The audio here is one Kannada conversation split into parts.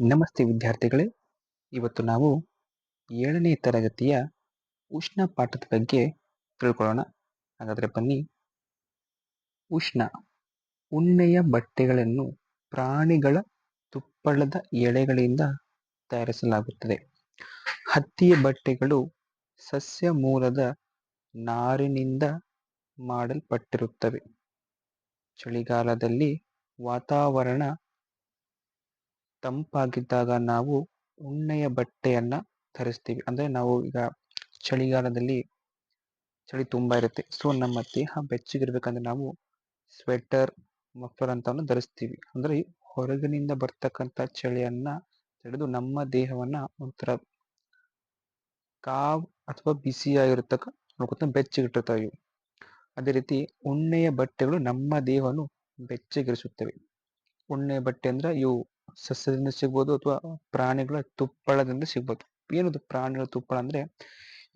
ನಮಸ್ತೆ ವಿದ್ಯಾರ್ಥಿಗಳೇ. ಇವತ್ತು ನಾವು ಏಳನೇ ತರಗತಿಯ ಉಷ್ಣ ಪಾಠದ ಬಗ್ಗೆ ತಿಳ್ಕೊಳ್ಳೋಣ. ಹಾಗಾದರೆ ಬನ್ನಿ. ಉಷ್ಣ, ಉಣ್ಣೆಯ ಬಟ್ಟೆಗಳನ್ನು ಪ್ರಾಣಿಗಳ ತುಪ್ಪಳದ ಎಳೆಗಳಿಂದ ತಯಾರಿಸಲಾಗುತ್ತದೆ. ಹತ್ತಿಯ ಬಟ್ಟೆಗಳು ಸಸ್ಯ ಮೂಲದ ನಾರಿನಿಂದ ಮಾಡಲ್ಪಟ್ಟಿರುತ್ತವೆ. ಚಳಿಗಾಲದಲ್ಲಿ ವಾತಾವರಣ ತಂಪಾಗಿದ್ದಾಗ ನಾವು ಉಣ್ಣೆಯ ಬಟ್ಟೆಯನ್ನ ಧರಿಸ್ತೀವಿ. ಅಂದ್ರೆ ನಾವು ಈಗ ಚಳಿಗಾಲದಲ್ಲಿ ಚಳಿ ತುಂಬಾ ಇರುತ್ತೆ. ಸೊ ನಮ್ಮ ದೇಹ ಬೆಚ್ಚಗಿರ್ಬೇಕಂದ್ರೆ ನಾವು ಸ್ವೆಟರ್ ಮಫ್ಲರ್ ಅಂತವನ್ನು ಧರಿಸ್ತೀವಿ. ಅಂದ್ರೆ ಹೊರಗಿನಿಂದ ಬರ್ತಕ್ಕಂಥ ಚಳಿಯನ್ನ ತಡೆದು ನಮ್ಮ ದೇಹವನ್ನ ಒಂಥರ ಕಾವ್ ಅಥವಾ ಬಿಸಿಯಾಗಿರ್ತಕ್ಕ ನೋಡ್ಕೊತ ಬೆಚ್ಚಗಿಟ್ಟಿರ್ತಾವೆ ಇವು. ಅದೇ ರೀತಿ ಉಣ್ಣೆಯ ಬಟ್ಟೆಗಳು ನಮ್ಮ ದೇಹವನ್ನು ಬೆಚ್ಚಗಿರಿಸುತ್ತವೆ. ಉಣ್ಣೆ ಬಟ್ಟೆ ಅಂದ್ರೆ ಇವು ಸಸ್ಯದಿಂದ ಸಿಗ್ಬೋದು ಅಥವಾ ಪ್ರಾಣಿಗಳ ತುಪ್ಪಳದಿಂದ ಸಿಗ್ಬೋದು. ಏನದು ಪ್ರಾಣಿಗಳ ತುಪ್ಪಳ ಅಂದ್ರೆ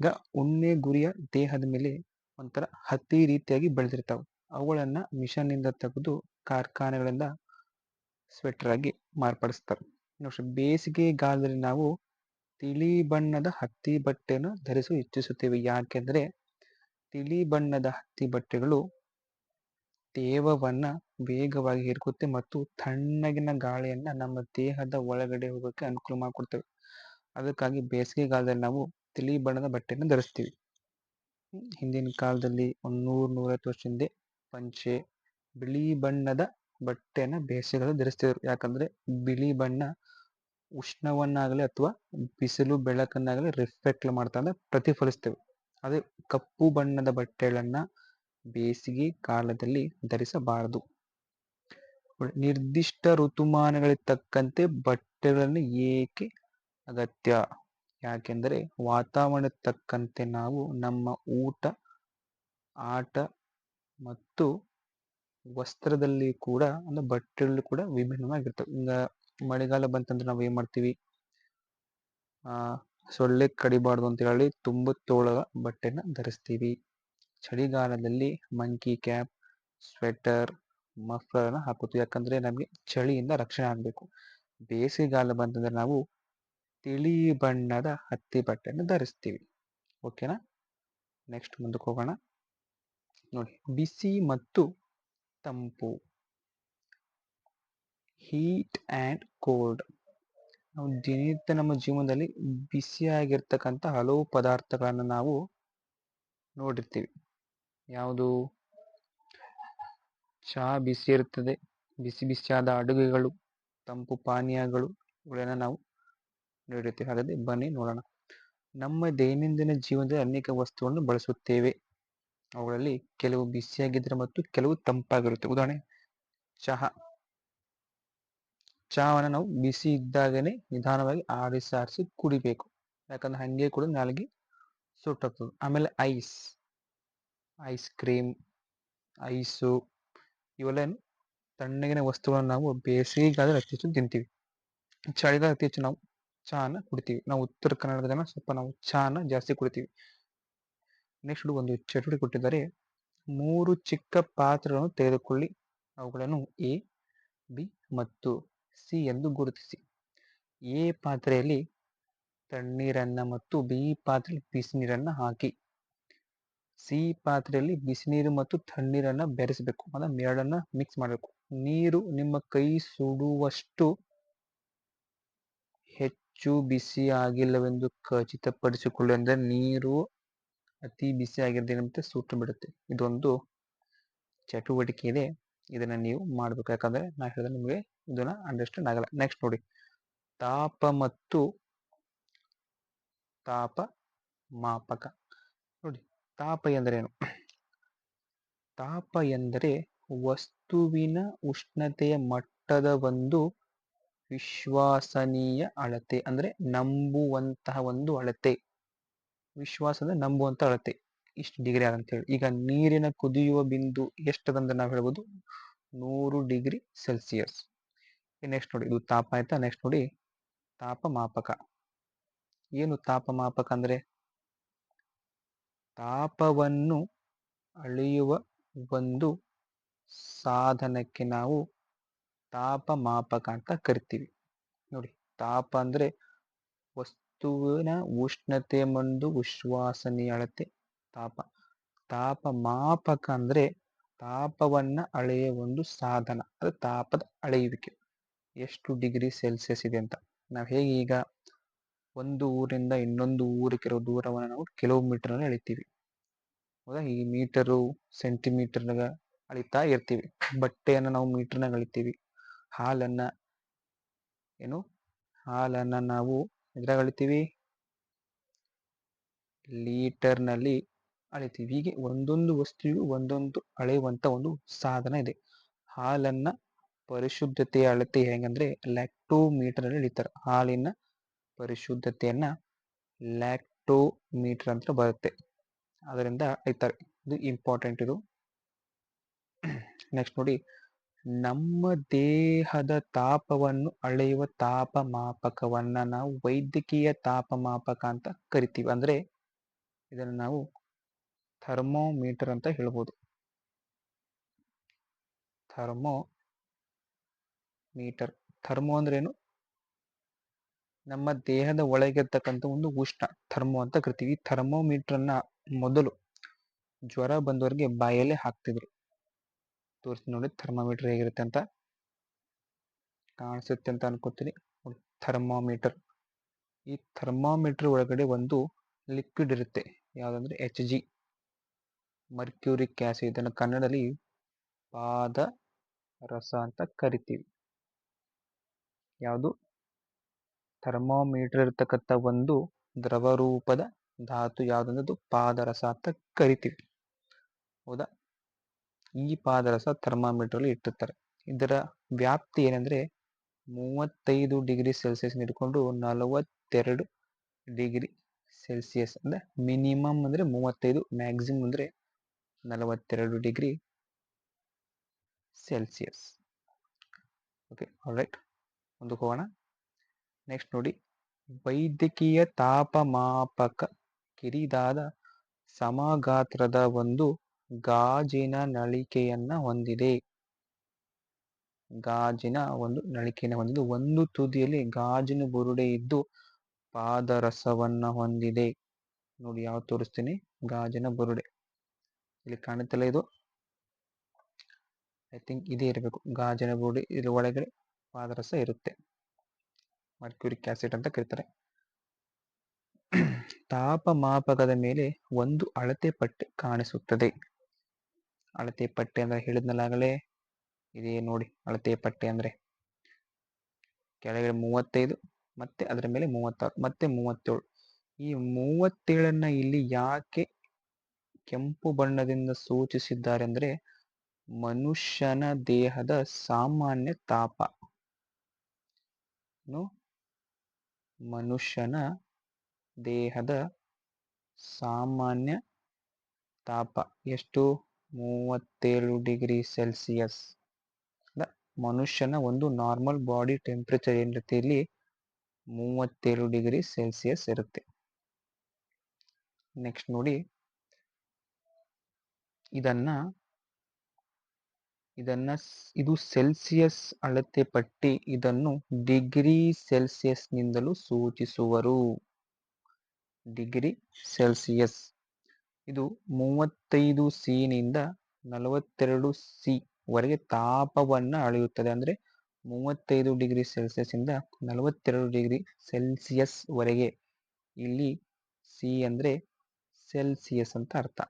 ಈಗ ಉಣ್ಣೆ, ಗುರಿಯ ದೇಹದ ಮೇಲೆ ಒಂಥರ ಹತ್ತಿ ರೀತಿಯಾಗಿ ಬೆಳೆದಿರ್ತಾವೆ. ಅವುಗಳನ್ನ ಮಿಷನ್ನಿಂದ ತೆಗೆದು ಕಾರ್ಖಾನೆಗಳಿಂದ ಸ್ವೆಟರ್ ಆಗಿ ಮಾರ್ಪಡಿಸ್ತಾರೆ. ನೋಡಿ ಬೇಸಿಗೆ ನಾವು ತಿಳಿ ಬಣ್ಣದ ಹತ್ತಿ ಬಟ್ಟೆಯನ್ನು ಧರಿಸಲು ಇಚ್ಛಿಸುತ್ತೇವೆ. ಯಾಕೆಂದ್ರೆ ತಿಳಿ ಬಣ್ಣದ ಹತ್ತಿ ಬಟ್ಟೆಗಳು ತೇವವನ್ನ ವೇಗವಾಗಿ ಹೀರ್ಕುತ್ತೆ ಮತ್ತು ತಣ್ಣಗಿನ ಗಾಳಿಯನ್ನ ನಮ್ಮ ದೇಹದ ಒಳಗಡೆ ಹೋಗೋಕೆ ಅನುಕೂಲ ಮಾಡಿಕೊಡ್ತವೆ. ಅದಕ್ಕಾಗಿ ಬೇಸಿಗೆಗಾಲದಲ್ಲಿ ನಾವು ತಿಳಿ ಬಣ್ಣದ ಬಟ್ಟೆಯನ್ನು ಧರಿಸ್ತೀವಿ. ಹಿಂದಿನ ಕಾಲದಲ್ಲಿ ಒಂದ್ ನೂರ್, ನೂರೈವತ್ತು ವರ್ಷ ಹಿಂದೆ ಪಂಚೆ ಬಿಳಿ ಬಣ್ಣದ ಬಟ್ಟೆಯನ್ನ ಬೇಸಿಗೆಗಾಲ ಧರಿಸ್ತಿದ್ರು. ಯಾಕಂದ್ರೆ ಬಿಳಿ ಬಣ್ಣ ಉಷ್ಣವನ್ನಾಗಲಿ ಅಥವಾ ಬಿಸಿಲು ಬೆಳಕನ್ನಾಗಲಿ ರಿಫ್ಲೆಕ್ಟ್ ಮಾಡ್ತಾ ಅಂದ್ರೆ ಪ್ರತಿಫಲಿಸ್ತೇವೆ. ಅದೇ ಕಪ್ಪು ಬಣ್ಣದ ಬಟ್ಟೆಗಳನ್ನ ಬೇಸಿಗೆ ಕಾಲದಲ್ಲಿ ಧರಿಸಬಾರದು. ನಿರ್ದಿಷ್ಟ ಋತುಮಾನಗಳಿಗೆ ತಕ್ಕಂತೆ ಬಟ್ಟೆಗಳನ್ನು ಏಕೆ ಅಗತ್ಯ? ಯಾಕೆಂದರೆ ವಾತಾವರಣಕ್ಕೆ ತಕ್ಕಂತೆ ನಾವು ನಮ್ಮ ಊಟ, ಆಟ ಮತ್ತು ವಸ್ತ್ರದಲ್ಲಿ ಕೂಡ, ಅಂದ್ರೆ ಬಟ್ಟೆಗಳು ಕೂಡ ವಿಭಿನ್ನವಾಗಿರ್ತವೆ. ಈಗ ಮಳೆಗಾಲ ಬಂತಂದ್ರೆ ನಾವು ಏನ್ ಮಾಡ್ತೀವಿ? ಆ, ಸೊಳ್ಳೆ ಕಡಿಬಾರ್ದು ಅಂತ ಹೇಳಿ ತುಂಬ ತೋಳ ಬಟ್ಟೆನ ಧರಿಸ್ತೀವಿ. ಚಳಿಗಾಲದಲ್ಲಿ ಮಂಕಿ ಕ್ಯಾಪ್ ಸ್ವೆಟರ್ ಮಫ್ಲರ್ನ ಹಾಕೋತೀವಿ ಯಾಕಂದ್ರೆ ನಮಗೆ ಚಳಿಯಿಂದ ರಕ್ಷಣೆ ಆಗಬೇಕು. ಬೇಸಿಗೆಗಾಲ ಬಂತಂದರೆ ನಾವು ತಿಳಿ ಬಣ್ಣದ ಹತ್ತಿ ಬಟ್ಟೆಯನ್ನು ಧರಿಸ್ತೀವಿ. ಓಕೆನಾ ನೆಕ್ಸ್ಟ್ ಮುಂದಕ್ಕೆ ಹೋಗೋಣ. ನೋಡಿ, ಬಿಸಿ ಮತ್ತು ತಂಪು. ಹೀಟ್ ಆ್ಯಂಡ್ ಕೋಲ್ಡ್ ನಾವು ದಿನನಿತ್ಯ ನಮ್ಮ ಜೀವನದಲ್ಲಿ ಬಿಸಿಯಾಗಿರ್ತಕ್ಕಂಥ ಹಲವು ಪದಾರ್ಥಗಳನ್ನು ನಾವು ನೋಡಿರ್ತೀವಿ. ಯಾವುದು? ಚಹಾ ಬಿಸಿ ಇರುತ್ತದೆ ಬಿಸಿ ಬಿಸಿಯಾದ ಅಡುಗೆಗಳು, ತಂಪು ಪಾನೀಯಗಳು ಇವುಗಳನ್ನು ನಾವು ನೋಡಿರ್ತೀವಿ ಹಾಗಾದ್ರೆ ಬನ್ನಿ ನೋಡೋಣ. ನಮ್ಮ ದೈನಂದಿನ ಜೀವನದಲ್ಲಿ ಅನೇಕ ವಸ್ತುಗಳನ್ನು ಬಳಸುತ್ತೇವೆ. ಅವುಗಳಲ್ಲಿ ಕೆಲವು ಬಿಸಿಯಾಗಿದ್ದರೆ ಮತ್ತು ಕೆಲವು ತಂಪಾಗಿರುತ್ತೆ. ಉದಾಹರಣೆ, ಚಹಾ. ಚಹಾವನ್ನು ನಾವು ಬಿಸಿ ಇದ್ದಾಗನೇ ನಿಧಾನವಾಗಿ ಆರಿಸಿ ಆರಿಸಿ ಕುಡಿಬೇಕು. ಯಾಕಂದ್ರೆ ಹಂಗೆ ಕೂಡ ನಾಲಿಗೆ ಸುಟ್ಟೋಗ್ತದೆ ಆಮೇಲೆ ಐಸ್. ಐಸ್ ಕ್ರೀಮ್, ಐಸು ಇವೆಲ್ಲ ಏನು ತಣ್ಣಗಿನ ವಸ್ತುಗಳನ್ನು ನಾವು ಬೇಸಿಗೆಗಾದ್ರೆ ಅತಿ ಹೆಚ್ಚು ತಿಂತೀವಿ. ಚಳಿಗಾಲ ಅತಿ ಹೆಚ್ಚು ನಾವು ಚಹಾನ ಕುಡಿತೀವಿ. ನಾವು ಉತ್ತರ ಕನ್ನಡದ ಜನ ಸ್ವಲ್ಪ ನಾವು ಚಹಾನ ಜಾಸ್ತಿ ಕುಡಿತೀವಿ. ನೆಕ್ಸ್ಟ್ ಒಂದು ಚಟುವಟಿಕೆ ಕೊಟ್ಟಿದ್ದಾರೆ. ಮೂರು ಚಿಕ್ಕ ಪಾತ್ರಗಳನ್ನು ತೆಗೆದುಕೊಳ್ಳಿ. ಅವುಗಳನ್ನು ಎ, ಬಿ ಮತ್ತು ಸಿ ಎಂದು ಗುರುತಿಸಿ. ಎ ಪಾತ್ರೆಯಲ್ಲಿ ತಣ್ಣೀರನ್ನ ಮತ್ತು ಬಿ ಪಾತ್ರೆಯಲ್ಲಿ ಬಿಸಿ ನೀರನ್ನ ಹಾಕಿ. ಸಿ ಪಾತ್ರೆಯಲ್ಲಿ ಬಿಸಿ ನೀರು ಮತ್ತು ತಣ್ಣೀರನ್ನು ಬೆರೆಸಬೇಕು. ಅಂದರೆ ಎರಡನ್ನ ಮಿಕ್ಸ್ ಮಾಡಬೇಕು. ನೀರು ನಿಮ್ಮ ಕೈ ಸುಡುವಷ್ಟು ಹೆಚ್ಚು ಬಿಸಿ ಆಗಿಲ್ಲವೆಂದು ಖಚಿತಪಡಿಸಿಕೊಳ್ಳಿ ಅಂದರೆ ನೀರು ಅತಿ ಬಿಸಿ ಆಗಿರ್ದೆ ಮತ್ತೆ ಸುಟ್ಟು ಬಿಡುತ್ತೆ. ಇದೊಂದು ಚಟುವಟಿಕೆ ಇದೆ. ಇದನ್ನು ನೀವು ಮಾಡಬೇಕು. ಯಾಕಂದರೆ ನಾ ಹೇಳಿದ್ರೆ ನಿಮಗೆ ಇದನ್ನು ಅಂಡರ್ಸ್ಟ್ಯಾಂಡ್ ಆಗಲ್ಲ. ನೆಕ್ಸ್ಟ್ ನೋಡಿ. ತಾಪ ಮತ್ತು ತಾಪ ಮಾಪಕ ತಾಪ ಎಂದರೇನು? ತಾಪ ಎಂದರೆ ವಸ್ತುವಿನ ಉಷ್ಣತೆಯ ಮಟ್ಟದ ಒಂದು ವಿಶ್ವಾಸನೀಯ ಅಳತೆ, ಅಂದ್ರೆ ನಂಬುವಂತಹ ಒಂದು ಅಳತೆ. ವಿಶ್ವಾಸ ಅಂದ್ರೆ ನಂಬುವಂತ ಅಳತೆ. ಇಷ್ಟು ಡಿಗ್ರಿ ಹೇಳಿ ಈಗ ನೀರಿನ ಕುದಿಯುವ ಬಿಂದು ಎಷ್ಟದಂದ್ರೆ ನಾವು ಹೇಳ್ಬೋದು ನೂರು ಡಿಗ್ರಿ ಸೆಲ್ಸಿಯಸ್. ನೆಕ್ಸ್ಟ್ ನೋಡಿ, ಇದು ತಾಪ ಆಯ್ತಾ? ನೆಕ್ಸ್ಟ್ ನೋಡಿ, ತಾಪಮಾಪಕ. ಏನು ತಾಪಮಾಪಕ ಅಂದ್ರೆ? ತಾಪವನ್ನು ಅಳೆಯುವ ಒಂದು ಸಾಧನಕ್ಕೆ ನಾವು ತಾಪಮಾಪಕ ಅಂತ ಕರಿತೀವಿ. ನೋಡಿ, ತಾಪ ಅಂದ್ರೆ ವಸ್ತುವಿನ ಉಷ್ಣತೆ ಮಂದು ವಿಶ್ವಾಸನೀಯ ಅಳತೆ ತಾಪ, ತಾಪಮಾಪಕ ಅಂದ್ರೆ ತಾಪವನ್ನು ಅಳೆಯ ಒಂದು ಸಾಧನ, ಅದು ತಾಪದ ಅಳೆಯುವಿಕೆ. ಎಷ್ಟು ಡಿಗ್ರಿ ಸೆಲ್ಸಿಯಸ್ ಇದೆ ಅಂತ. ನಾವು ಹೇಗೆ ಈಗ ಒಂದು ಊರಿಂದ ಇನ್ನೊಂದು ಊರಿಗಿರೋ ದೂರವನ್ನು ನಾವು ಕಿಲೋಮೀಟರ್ ಅಳಿತೀವಿ ಹೌದಾ? ಈ ಮೀಟರು ಸೆಂಟಿಮೀಟರ್ನಾಗ ಅಳಿತಾ ಇರ್ತೀವಿ. ಬಟ್ಟೆಯನ್ನು ನಾವು ಮೀಟರ್ನಾಗ ಅಳಿತೀವಿ. ಹಾಲನ್ನ ಏನು? ಹಾಲನ್ನ ನಾವು ಎದ್ರಾಗ ಅಳಿತೀವಿ? ಲೀಟರ್ನಲ್ಲಿ ಅಳಿತೀವಿ. ಹೀಗೆ ಒಂದೊಂದು ವಸ್ತುವಿಗೂ ಒಂದೊಂದು ಅಳೆಯುವಂತ ಒಂದು ಸಾಧನ ಇದೆ. ಹಾಲನ್ನ ಪರಿಶುದ್ಧತೆಯ ಅಳತೆ ಹೆಂಗಂದ್ರೆ ಲ್ಯಾಕ್ಟೋಮೀಟರ್ ಅಲ್ಲಿ ಅಳಿತಾರೆ. ಹಾಲಿನ ಪರಿಶುದ್ಧತೆಯನ್ನ ಲ್ಯಾಕ್ಟೋಮೀಟರ್ ಅಂತ ಬರುತ್ತೆ. ಅದರಿಂದ ಐತಾರೆ, ಇದು ಇಂಪಾರ್ಟೆಂಟ್ ಇದು. ನೆಕ್ಸ್ಟ್ ನೋಡಿ, ನಮ್ಮ ದೇಹದ ತಾಪವನ್ನು ಅಳೆಯುವ ತಾಪಮಾಪಕವನ್ನ ನಾವು ವೈದ್ಯಕೀಯ ತಾಪಮಾಪಕ ಅಂತ ಕರಿತೀವಿ. ಅಂದ್ರೆ ಇದನ್ನು ನಾವು ಥರ್ಮೋಮೀಟರ್ ಅಂತ ಹೇಳ್ಬೋದು. ಥರ್ಮೋ ಮೀಟರ್ ಥರ್ಮೋ ಅಂದ್ರೇನು? ನಮ್ಮ ದೇಹದ ಒಳಗಿರ್ತಕ್ಕಂಥ ಒಂದು ಉಷ್ಣ, ಥರ್ಮೋ ಅಂತ ಕರಿತೀವಿ. ಈ ಥರ್ಮೋಮೀಟರ್ ಅನ್ನ ಮೊದಲು ಜ್ವರ ಬಂದವರಿಗೆ ಬಾಯಲ್ಲೇ ಹಾಕ್ತಿದ್ರು. ತೋರಿಸಿ ನೋಡಿ ಥರ್ಮೋಮೀಟರ್ ಹೇಗಿರುತ್ತೆ ಅಂತ. ಕಾಣಿಸುತ್ತೆ ಅಂತ ಅನ್ಕೋತೀನಿ. ಥರ್ಮೋಮೀಟರ್. ಈ ಥರ್ಮೋಮೀಟರ್ ಒಳಗಡೆ ಒಂದು ಲಿಕ್ವಿಡ್ ಇರುತ್ತೆ. ಯಾವುದಂದ್ರೆ ಎಚ್ ಜಿ ಮರ್ಕ್ಯೂರಿಕ್ ಆಸಿಡ್ ಇದನ್ನು ಕನ್ನಡದಲ್ಲಿ ಪಾದ ರಸ ಅಂತ ಕರಿತೀವಿ. ಯಾವುದು? ಥರ್ಮೋಮೀಟರ್ ಇರ್ತಕ್ಕಂಥ ಒಂದು ದ್ರವ ರೂಪದ ಧಾತು ಯಾವುದಂದ್ರೆ ಪಾದರಸ ಅಂತ ಕರಿತೀವಿ. ಹೌದಾ? ಈ ಪಾದರಸ ಥರ್ಮಾಮೀಟರ್ ಇಟ್ಟಿರ್ತಾರೆ. ಇದರ ವ್ಯಾಪ್ತಿ ಏನಂದ್ರೆ ಮೂವತ್ತೈದು ಡಿಗ್ರಿ ಸೆಲ್ಸಿಯಸ್ ಹಿಡ್ಕೊಂಡು ನಲವತ್ತೆರಡು ಡಿಗ್ರಿ ಸೆಲ್ಸಿಯಸ್ ಅಂದ್ರೆ ಮಿನಿಮಮ್ ಅಂದ್ರೆ ಮೂವತ್ತೈದು, ಮ್ಯಾಕ್ಸಿಮಮ್ ಅಂದ್ರೆ ನಲವತ್ತೆರಡು ಡಿಗ್ರಿ ಸೆಲ್ಸಿಯಸ್. ಓಕೆ ರೈಟ್ ಒಂದು ಹೋಗೋಣ. ನೆಕ್ಸ್ಟ್ ನೋಡಿ. ವೈದ್ಯಕೀಯ ತಾಪಮಾಪಕ ಕಿರಿದಾದ ಸಮಗಾತ್ರದ ಒಂದು ಗಾಜಿನ ನಳಿಕೆಯನ್ನ ಹೊಂದಿದೆ. ಗಾಜಿನ ಒಂದು ನಳಿಕೆಯನ್ನು ಹೊಂದಿದ್ದು ಒಂದು ತುದಿಯಲ್ಲಿ ಗಾಜಿನ ಬುರುಡೆ ಇದ್ದು ಪಾದರಸವನ್ನ ಹೊಂದಿದೆ. ನೋಡಿ ಯಾವ ತೋರಿಸ್ತೀನಿ? ಗಾಜಿನ ಬುರುಡೆ. ಇಲ್ಲಿ ಕಾಣುತ್ತಲ್ಲ ಇದು. ಐ ಥಿಂಕ್ ಇದೇ ಇರಬೇಕು. ಗಾಜಿನ ಬುರುಡೆ ಇದರ ಒಳಗಡೆ ಪಾದರಸ ಇರುತ್ತೆ. ಮರ್ಕ್ಯೂರಿಕ್ ಆಸಿಡ್ ಅಂತ ಕರೀತಾರೆ. ತಾಪಮಾಪಕದ ಮೇಲೆ ಒಂದು ಅಳತೆ ಪಟ್ಟೆ ಕಾಣಿಸುತ್ತದೆ. ಅಳತೆ ಪಟ್ಟೆ ಅಂದ್ರೆ ಹೇಳಿದ್ನಲ್ಲಾಗಲೇ ಇದೇ ನೋಡಿ ಅಳತೆ ಪಟ್ಟೆ ಅಂದ್ರೆ. ಕೆಳಗಡೆ ಮೂವತ್ತೈದು, ಮತ್ತೆ ಅದರ ಮೇಲೆ ಮೂವತ್ತಾರು, ಮತ್ತೆ ಮೂವತ್ತೇಳು. ಈ ಮೂವತ್ತೇಳನ್ನ ಇಲ್ಲಿ ಯಾಕೆ ಕೆಂಪು ಬಣ್ಣದಿಂದ ಸೂಚಿಸಿದ್ದಾರೆ ಅಂದ್ರೆ, ಮನುಷ್ಯನ ದೇಹದ ಸಾಮಾನ್ಯ ತಾಪ. ಮನುಷ್ಯನ ದೇಹದ ಸಾಮಾನ್ಯ ತಾಪ. ಎಷ್ಟು? ಮೂವತ್ತೇಳು ಡಿಗ್ರಿ ಸೆಲ್ಸಿಯಸ್. ಮನುಷ್ಯನ ಒಂದು ನಾರ್ಮಲ್ ಬಾಡಿ ಟೆಂಪರೇಚರ್ ಏನಿರುತ್ತೆ ಇಲ್ಲಿ? ಮೂವತ್ತೇಳು ಡಿಗ್ರಿ ಸೆಲ್ಸಿಯಸ್ ಇರುತ್ತೆ. ನೆಕ್ಸ್ಟ್ ನೋಡಿ. ಇದನ್ನ ಇದನ್ನ ಇದು ಸೆಲ್ಸಿಯಸ್ ಅಳತೆ ಪಟ್ಟಿ ಇದನ್ನು ಡಿಗ್ರಿ ಸೆಲ್ಸಿಯಸ್ ನಿಂದಲೂ ಸೂಚಿಸುವರು. ಡಿಗ್ರಿ ಸೆಲ್ಸಿಯಸ್ ಇದು ಮೂವತ್ತೈದು ಸಿ ನಿಂದ ನಲವತ್ತೆರಡು ಸಿ ವರೆಗೆ ತಾಪವನ್ನ ಅಳೆಯುತ್ತದೆ. ಅಂದ್ರೆ ಮೂವತ್ತೈದು ಡಿಗ್ರಿ ಸೆಲ್ಸಿಯಸ್ ಇಂದ ನಲವತ್ತೆರಡು ಡಿಗ್ರಿ ಸೆಲ್ಸಿಯಸ್ ವರೆಗೆ. ಇಲ್ಲಿ ಸಿ ಅಂದ್ರೆ ಸೆಲ್ಸಿಯಸ್ ಅಂತ ಅರ್ಥ.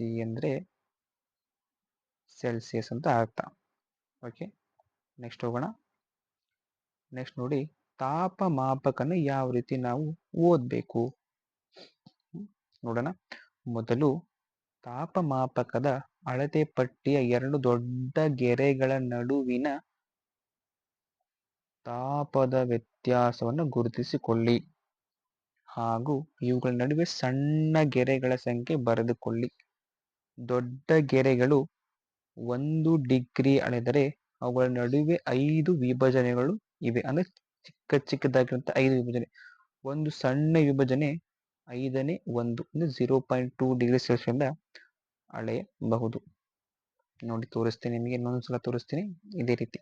ಸಿ ಅಂದರೆ ಸೆಲ್ಸಿಯಸ್ ಅಂತ ಅರ್ಥ. ಓಕೆ ನೆಕ್ಸ್ಟ್ ಹೋಗೋಣ. ನೆಕ್ಸ್ಟ್ ನೋಡಿ ತಾಪಮಾಪಕನ ಯಾವ ರೀತಿ ನಾವು ಓದಬೇಕು? ನೋಡೋಣ. ಮೊದಲು ತಾಪಮಾಪಕದ ಅಳತೆ ಪಟ್ಟಿಯ ಎರಡು ದೊಡ್ಡ ಗೆರೆಗಳ ನಡುವಿನ ತಾಪದ ವ್ಯತ್ಯಾಸವನ್ನು ಗುರುತಿಸಿಕೊಳ್ಳಿ. ಹಾಗೂ ಇವುಗಳ ನಡುವೆ ಸಣ್ಣ ಗೆರೆಗಳ ಸಂಖ್ಯೆ ಬರೆದುಕೊಳ್ಳಿ. ದೊಡ್ಡ ಗೆರೆಗಳು ಒಂದು ಡಿಗ್ರಿ ಅಳೆದರೆ ಅವುಗಳ ನಡುವೆ ಐದು ವಿಭಜನೆಗಳು ಇವೆ. ಅಂದ್ರೆ ಚಿಕ್ಕ ಚಿಕ್ಕದಾಗಿರುವಂಥ ಐದು ವಿಭಜನೆ. ಒಂದು ಸಣ್ಣ ವಿಭಜನೆ ಐದನೇ ಒಂದು ಅಂದ್ರೆ zero point two degree Celsius ಇಂದ ಅಳೆಯಬಹುದು. ನೋಡಿ, ತೋರಿಸ್ತೀನಿ ನಿಮಗೆ, ಇನ್ನೊಂದು ಸಲ ತೋರಿಸ್ತೀನಿ. ಇದೇ ರೀತಿ.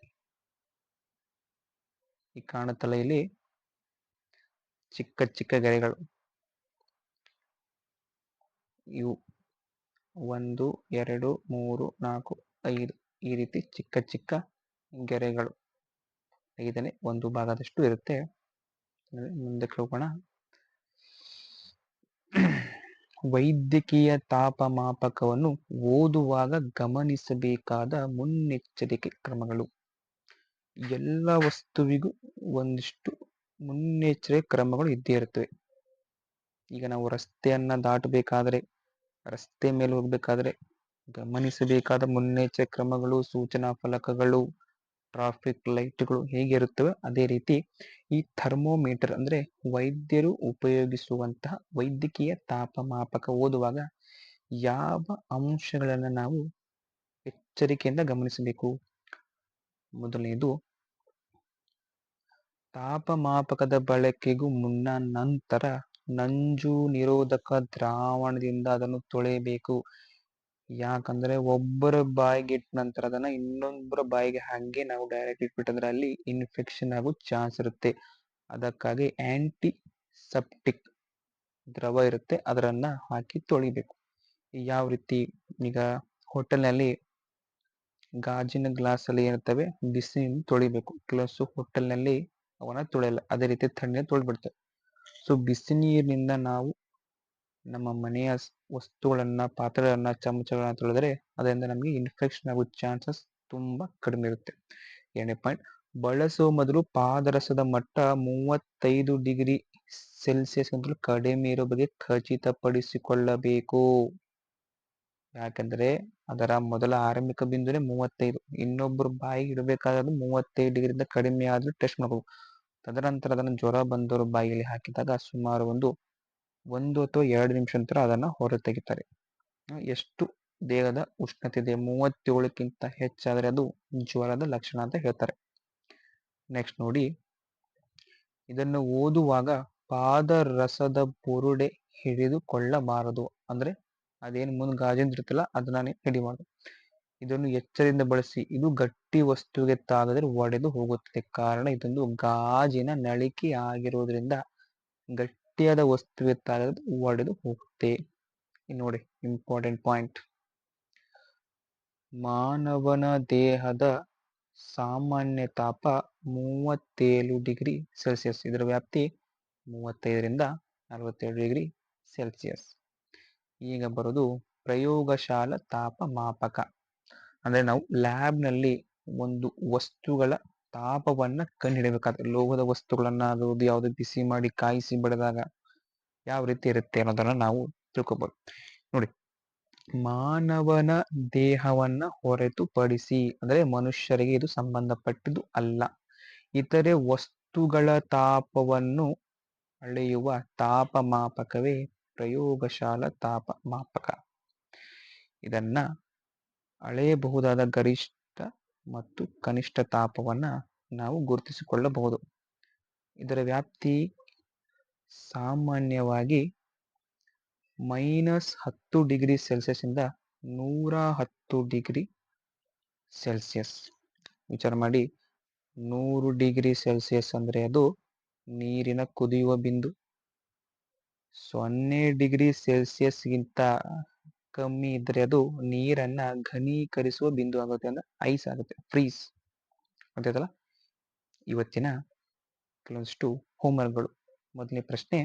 ಈ ಕಾಣುತ್ತಲ್ಲ ಇಲ್ಲಿ ಚಿಕ್ಕ ಚಿಕ್ಕ ಗೆರೆಗಳು. ಇವು ಒಂದು, ಎರಡು, ಮೂರು, ನಾಲ್ಕು, ಐದು ಈ ರೀತಿ ಚಿಕ್ಕ ಚಿಕ್ಕ ಗೆರೆಗಳು. ಐದನೇ ಒಂದು ಭಾಗದಷ್ಟು ಇರುತ್ತೆ. ಮುಂದಕ್ಕೆ ಹೋಗೋಣ. ವೈದ್ಯಕೀಯ ತಾಪಮಾಪಕವನ್ನು ಓದುವಾಗ ಗಮನಿಸಬೇಕಾದ ಮುನ್ನೆಚ್ಚರಿಕೆ ಕ್ರಮಗಳು. ಎಲ್ಲ ವಸ್ತುವಿಗೂ ಒಂದಿಷ್ಟು ಮುನ್ನೆಚ್ಚರಿಕೆ ಕ್ರಮಗಳು ಇದ್ದೇ ಇರುತ್ತವೆ. ಈಗ ನಾವು ರಸ್ತೆಯನ್ನ ದಾಟಬೇಕಾದ್ರೆ ರಸ್ತೆ ಮೇಲೆ ಹೋಗ್ಬೇಕಾದ್ರೆ ಗಮನಿಸಬೇಕಾದ ಮುನ್ನೆಚ್ಚರಿಕೆ ಕ್ರಮಗಳು, ಸೂಚನಾ ಫಲಕಗಳು ಟ್ರಾಫಿಕ್ ಲೈಟ್ಗಳು ಹೇಗಿರುತ್ತವೆ? ಅದೇ ರೀತಿ ಈ ಥರ್ಮೋಮೀಟರ್ ಅಂದ್ರೆ ವೈದ್ಯರು ಉಪಯೋಗಿಸುವಂತಹ ವೈದ್ಯಕೀಯ ತಾಪಮಾಪಕ ಓದುವಾಗ ಯಾವ ಅಂಶಗಳನ್ನು ನಾವು ಎಚ್ಚರಿಕೆಯಿಂದ ಗಮನಿಸಬೇಕು? ಮೊದಲನೆಯದು ತಾಪಮಾಪಕದ ಬಳಕೆಗೂ ಮುನ್ನ ನಂತರ ನಂಜು ನಿರೋಧಕ ದ್ರಾವಣದಿಂದ ಅದನ್ನು ತೊಳೆಯಬೇಕು. ಯಾಕಂದ್ರೆ ಒಬ್ಬರ ಬಾಯಿಗೆ ಇಟ್ಟ ನಂತರ ಅದನ್ನ ಇನ್ನೊಬ್ಬರ ಬಾಯಿಗೆ ಹಾಗೆ ನಾವು ಡೈರೆಕ್ಟ್ ಇಟ್ಬಿಟ್ಟಂದ್ರೆ ಅಲ್ಲಿ ಇನ್ಫೆಕ್ಷನ್ ಆಗೋ ಚಾನ್ಸ್ ಇರುತ್ತೆ. ಅದಕ್ಕಾಗಿ ಆಂಟಿ ಸೆಪ್ಟಿಕ್ ದ್ರವ ಇರುತ್ತೆ, ಅದರನ್ನ ಹಾಕಿ ತೊಳಿಬೇಕು. ಯಾವ ರೀತಿ? ಈಗ ಹೋಟೆಲ್ನಲ್ಲಿ ಗಾಜಿನ ಗ್ಲಾಸ್ ಅಲ್ಲಿ ಏನಿರ್ತವೆ ಬಿಸಿ ತೊಳಿಬೇಕು. ಕೆಲವೊಂದು ಹೋಟೆಲ್ನಲ್ಲಿ ಅವನ್ನ ತೊಳೆಯಲ್ಲ, ಅದೇ ರೀತಿ ತಣ್ಣೀರು ತೊಳ್ಬಿಡ್ತೇವೆ. ಸೊ ಬಿಸಿ ನೀರಿನಿಂದ ನಾವು ನಮ್ಮ ಮನೆಯ ವಸ್ತುಗಳನ್ನ, ಪಾತ್ರೆಗಳನ್ನ, ಚಮಚಗಳನ್ನ ತೊಳೆದರೆ ಅದರಿಂದ ನಮಗೆ ಇನ್ಫೆಕ್ಷನ್ ಆಗೋ ಚಾನ್ಸಸ್ ತುಂಬಾ ಕಡಿಮೆ ಇರುತ್ತೆ. ಎರಡನೇ ಪಾಯಿಂಟ್ ಬಳಸುವ ಮೊದಲು ಪಾದರಸದ ಮಟ್ಟ ಮೂವತ್ತೈದು ಡಿಗ್ರಿ ಸೆಲ್ಸಿಯಸ್ ಅಂತಲೂ ಕಡಿಮೆ ಇರೋ ಬಗ್ಗೆ ಖಚಿತಪಡಿಸಿಕೊಳ್ಳಬೇಕು. ಯಾಕಂದ್ರೆ ಅದರ ಮೊದಲ ಆರಂಭಿಕ ಬಿಂದುನೇ ಮೂವತ್ತೈದು, ಇನ್ನೊಬ್ಬರು ಬಾಯಿಗೆ ಇಡಬೇಕಾದ್ರೆ ಮೂವತ್ತೈದು ಡಿಗ್ರಿಯಿಂದ ಕಡಿಮೆ ಆದ್ರೂ ಟೆಸ್ಟ್ ಮಾಡ್ಬೇಕು ತದನಂತರ ಅದನ್ನು ಜ್ವರ ಬಂದವರು ಬಾಯಿಯಲ್ಲಿ ಹಾಕಿದಾಗ ಸುಮಾರು ಒಂದು ಒಂದು ಅಥವಾ ಎರಡು ನಿಮಿಷ ನಂತರ ಅದನ್ನ ಹೊರ ತೆಗಿತಾರೆ ಎಷ್ಟು ದೇಹದ ಉಷ್ಣತೆ ಇದೆ? ಮೂವತ್ತೇಳಕ್ಕಿಂತ ಹೆಚ್ಚಾದರೆ ಅದು ಜ್ವರದ ಲಕ್ಷಣ ಅಂತ ಹೇಳ್ತಾರೆ. ನೆಕ್ಸ್ಟ್ ನೋಡಿ. ಇದನ್ನು ಓದುವಾಗ ಪಾದರಸದ ಬುರುಡೆ ಹಿಡಿದುಕೊಳ್ಳಬಾರದು. ಅಂದ್ರೆ ಅದೇನು ಮುಂದೆ ಗಾಜಿಂದ ಇರುತ್ತಲ್ಲ ಅದನ್ನ ಹಿಡಿ ಮಾಡುದು ಇದನ್ನು ಎಚ್ಚರದಿಂದ ಬಳಸಿ. ಇದು ಗಟ್ಟಿ ವಸ್ತುವಿಗೆ ತಾಗದರೆ ಒಡೆದು ಹೋಗುತ್ತದೆ. ಕಾರಣ ಇದೊಂದು ಗಾಜಿನ ನಳಿಕೆ ಆಗಿರುವುದರಿಂದ ಗಟ್ಟಿಯಾದ ವಸ್ತುವಿಗೆ ತಾಗದ್ರೆ ಒಡೆದು ಹೋಗುತ್ತೆ. ನೋಡಿ ಇಂಪಾರ್ಟೆಂಟ್ ಪಾಯಿಂಟ್ ಮಾನವನ ದೇಹದ ಸಾಮಾನ್ಯ ತಾಪ ಮೂವತ್ತೇಳು ಡಿಗ್ರಿ ಸೆಲ್ಸಿಯಸ್ ಇದರ ವ್ಯಾಪ್ತಿ ಮೂವತ್ತೈದರಿಂದ ನಲವತ್ತೇಳು ಡಿಗ್ರಿ ಸೆಲ್ಸಿಯಸ್ ಈಗ ಬರೋದು ಪ್ರಯೋಗಶಾಲಾ ತಾಪಮಾಪಕ. ಅಂದ್ರೆ ನಾವು ಲ್ಯಾಬ್ನಲ್ಲಿ ಒಂದು ವಸ್ತುಗಳ ತಾಪವನ್ನ ಕಂಡುಹಿಡಬೇಕಾದ್ರೆ ಲೋಹದ ವಸ್ತುಗಳನ್ನ ಅದು ಯಾವುದೇ ಬಿಸಿ ಮಾಡಿ ಕಾಯಿಸಿ ಬೆಳೆದಾಗ ಯಾವ ರೀತಿ ಇರುತ್ತೆ ಅನ್ನೋದನ್ನ ನಾವು ತಿಳ್ಕೊಬಹುದು ನೋಡಿ, ಮಾನವನ ದೇಹವನ್ನ ಹೊರತುಪಡಿಸಿ ಅಂದ್ರೆ ಮನುಷ್ಯರಿಗೆ ಇದು ಸಂಬಂಧಪಟ್ಟಿದ್ದು ಅಲ್ಲ. ಇತರೆ ವಸ್ತುಗಳ ತಾಪವನ್ನು ಅಳೆಯುವ ತಾಪಮಾಪಕವೇ ಪ್ರಯೋಗಶಾಲಾ ತಾಪಮಾಪಕ. ಇದನ್ನ ಅಳೆಯಬಹುದಾದ ಗರಿಷ್ಠ ಮತ್ತು ಕನಿಷ್ಠ ತಾಪವನ್ನ ನಾವು ಗುರುತಿಸಿಕೊಳ್ಳಬಹುದು. ಇದರ ವ್ಯಾಪ್ತಿ ಸಾಮಾನ್ಯವಾಗಿ ಮೈನಸ್ ಹತ್ತು ಡಿಗ್ರಿ ಸೆಲ್ಸಿಯಸ್ ಇಂದ ನೂರ ಹತ್ತು ಡಿಗ್ರಿ ಸೆಲ್ಸಿಯಸ್. ವಿಚಾರ ಮಾಡಿ, ನೂರು ಡಿಗ್ರಿ ಸೆಲ್ಸಿಯಸ್ ಅಂದ್ರೆ ಅದು ನೀರಿನ ಕುದಿಯುವ ಬಿಂದು. ಸೊನ್ನೆ ಡಿಗ್ರಿ ಸೆಲ್ಸಿಯಸ್ಗಿಂತ ಕಮ್ಮಿ ಇದ್ರೆ ಅದು ನೀರನ್ನ ಘನೀಕರಿಸುವ ಬಿಂದು ಆಗುತ್ತೆ ಅಂದ್ರೆ ಐಸ್ ಆಗುತ್ತೆ ಫ್ರೀಸ್ ಗೊತ್ತಾಯ್ತಲ್ಲ ಇವತ್ತಿನ ಕೆಲವೊಂದಿಷ್ಟು ಹೋಮ್ವರ್ಕ್ಗಳು ಮೊದಲನೇ ಪ್ರಶ್ನೆ,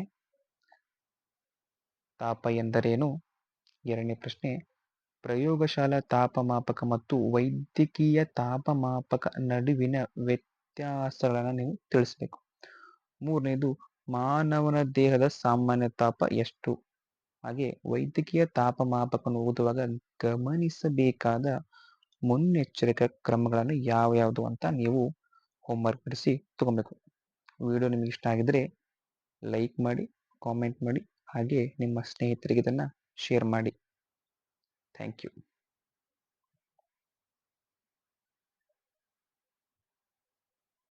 ತಾಪ ಎಂದರೇನು? ಎರಡನೇ ಪ್ರಶ್ನೆ, ಪ್ರಯೋಗಶಾಲಾ ತಾಪಮಾಪಕ ಮತ್ತು ವೈದ್ಯಕೀಯ ತಾಪಮಾಪಕ ನಡುವಿನ ವ್ಯತ್ಯಾಸಗಳನ್ನು ನೀವು ತಿಳಿಸ್ಬೇಕು. ಮೂರನೇದು, ಮಾನವನ ದೇಹದ ಸಾಮಾನ್ಯ ತಾಪ ಎಷ್ಟು? ಹಾಗೆ ವೈದ್ಯಕೀಯ ತಾಪಮಾಪಕವನ್ನು ಓದುವಾಗ ಗಮನಿಸಬೇಕಾದ ಮುನ್ನೆಚ್ಚರಿಕೆ ಕ್ರಮಗಳನ್ನು ಯಾವ ಯಾವುದು ಅಂತ ನೀವು ಹೋಮ್ವರ್ಕ್ ಬಿಡಿಸಿ ತಗೊಬೇಕು. ವಿಡಿಯೋ ನಿಮಗೆ ಇಷ್ಟ ಆಗಿದ್ರೆ ಲೈಕ್ ಮಾಡಿ ಕಾಮೆಂಟ್ ಮಾಡಿ ಹಾಗೆ ನಿಮ್ಮ ಸ್ನೇಹಿತರಿಗೆ ಇದನ್ನ ಶೇರ್ ಮಾಡಿ. Thank you